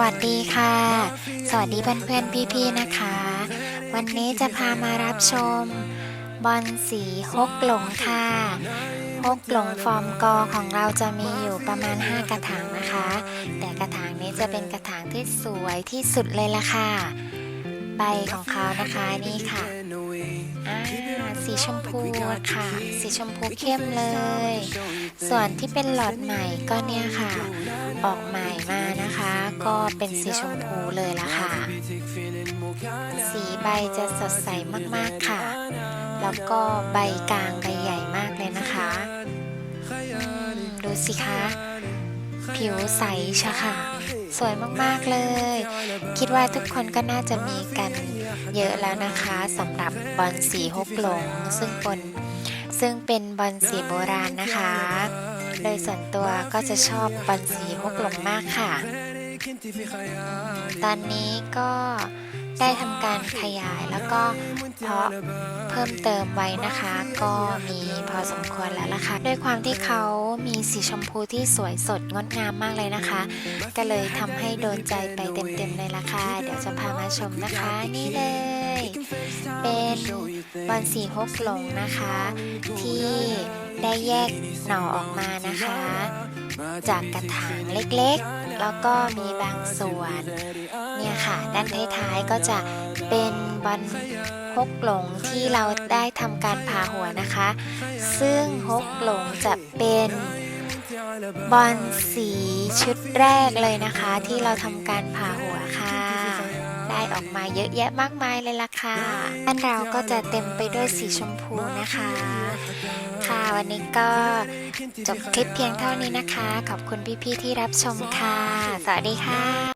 วัสดีค่ะ สวัสดีเพื่อนๆพี่ๆนะคะ วันนี้จะพามารับชม บอลสีฮกหลงค่ะฮกหลงฟอร์มกอของเราจะมีอยู่ประมาณ 5 กระถางนะคะ แต่กระถางนี้จะเป็นกระถางที่สวยที่สุดเลยล่ะค่ะ ใบของเขานะคะนี่ค่ะอ่าสีชมพูค่ะ สีชมพูเข้มเลย ส่วนที่เป็นหลอดใหม่ก็เนี่ยค่ะ ออกใหม่มานะคะ ก็เป็นสีชมพูเลยละค่ะ สีใบจะสดใสมากๆค่ะ แล้วก็ใบกลางใบใหญ่มากเลยนะคะดูสิคะ ผิวใสชะค่ะ สวยมากๆเลย คิดว่าทุกคนก็น่าจะมีกันเยอะแล้วนะคะสำหรับบอลสีฮกหลง ซึ่งเป็นซึ่งเป็นบอลสีโบราณนะคะ โดยส่วนตัวก็จะชอบบอลสีฮกหลงมากค่ะ ตอนนี้ก็ได้ทำการขยายแล้วก็เพาะเพิ่มเติมไว้นะคะ ก็มีพอสมควรแล้วล่ะค่ะด้วยความที่เขามีสีชมพูที่สวยสดงดงามมากเลยนะคะ ก็เลยทำให้โดนใจไปเต็มๆเลยล่ะค่ะเดี๋ยวจะพามาชมนะคะ นี่เลย เป็นบอลสีฮกหลงนะคะ ที่ได้แยกหน่อออกมานะคะ จากกระถางเล็กๆ แล้วก็มีบางส่วน เนี่ยค่ะ ด้านท้ายๆก็จะเป็นบอลฮกหลงที่เราได้ทำการผ่าหัวนะคะ ซึ่งฮกหลงจะเป็นบอลสีชุดแรกเลยนะคะ ที่เราทำการผ่าหัวค่ะ ได้ออกมาเยอะแยะมากมายเลยล่ะค่ะ อันเราก็จะเต็มไปด้วยสีชมพูนะคะ ค่ะวันนี้ก็จบคลิปเพียงเท่านี้นะคะ ขอบคุณพี่ๆที่รับชมค่ะ สวัสดีค่ะ